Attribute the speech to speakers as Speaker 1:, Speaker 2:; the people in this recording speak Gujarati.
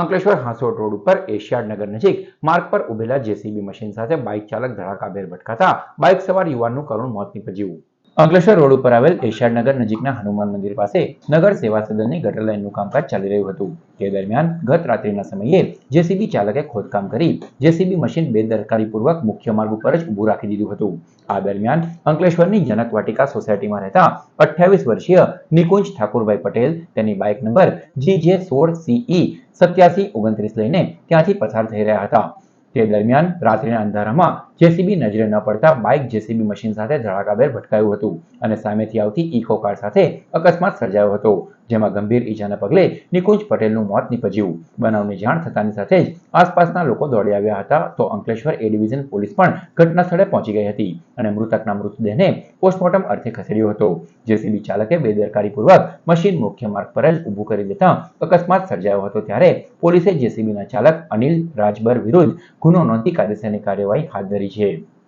Speaker 1: અંકલેશ્વર હાંસોડ રોડ ઉપર એશિયાડ નગર નજીક માર્ગ પર ઉભેલા જેસીબી મશીન સાથે બાઇક ચાલક ધડાકાભેર ભટકાતા બાઇક સવાર યુવાનનું કરુણ મોત નીપજ્યું. અંકલેશ્વર રોડ ઉપર આવેલ એશિયાડ નજીકના હનુમાન મંદિર પાસે નગર સેવા સદનની ગટર લાઇનનું કામકાજ ચાલી રહ્યું હતું. તે દરમિયાન ગત રાત્રિના સમયે જેસીબી ચાલકે ખોદકામ કરી જેસીબી મશીન બેદરકારીપૂર્વક મુખ્ય માર્ગ ઉપર જ ઊભું રાખી દીધું હતું. આ દરમિયાન અંકલેશ્વરની જનક વાટિકા સોસાયટીમાં રહેતા અઠ્યાવીસ વર્ષીય નિકુંજ ઠાકુરભાઈ પટેલ તેની બાઇક નંબર જી જે સોળ સીઈ સત્યાસી ઓગણત્રીસ લઈને ત્યાંથી પસાર થઈ રહ્યા હતા. તે દરમિયાન રાત્રિના અંધારામાં જેસીબી નજરે ન પડતા બાઇક જેસીબી મશીન સાથે ધડાકાભેર ભટકાયું હતું અને સામેથી આવતી ઇકો કાર સાથે અકસ્માત સર્જાયો હતો, જેમાં ગંભીર ઈજાના પગલે નિકુંજ પટેલનું મોત નીપજ્યું. બનાવની જાણ થતાની સાથે જ આસપાસના લોકો દોડી આવ્યા હતા તો અંકલેશ્વર એ ડિવિઝન પોલીસ પણ ઘટના સ્થળે પહોંચી ગઈ હતી અને મૃતકના મૃતદેહને પોસ્ટમોર્ટમ અર્થે ખસેડ્યો હતો. જેસીબી ચાલકે બેદરકારીપૂર્વક મશીન મુખ્ય માર્ગ પર જ ઊભું કરી દેતા અકસ્માત સર્જાયો હતો ત્યારે પોલીસે જેસીબીના ચાલક અનિલ રાજબર વિરુદ્ધ ગુનો નોંધી કાયદેસરની કાર્યવાહી હાથ ધરી 一些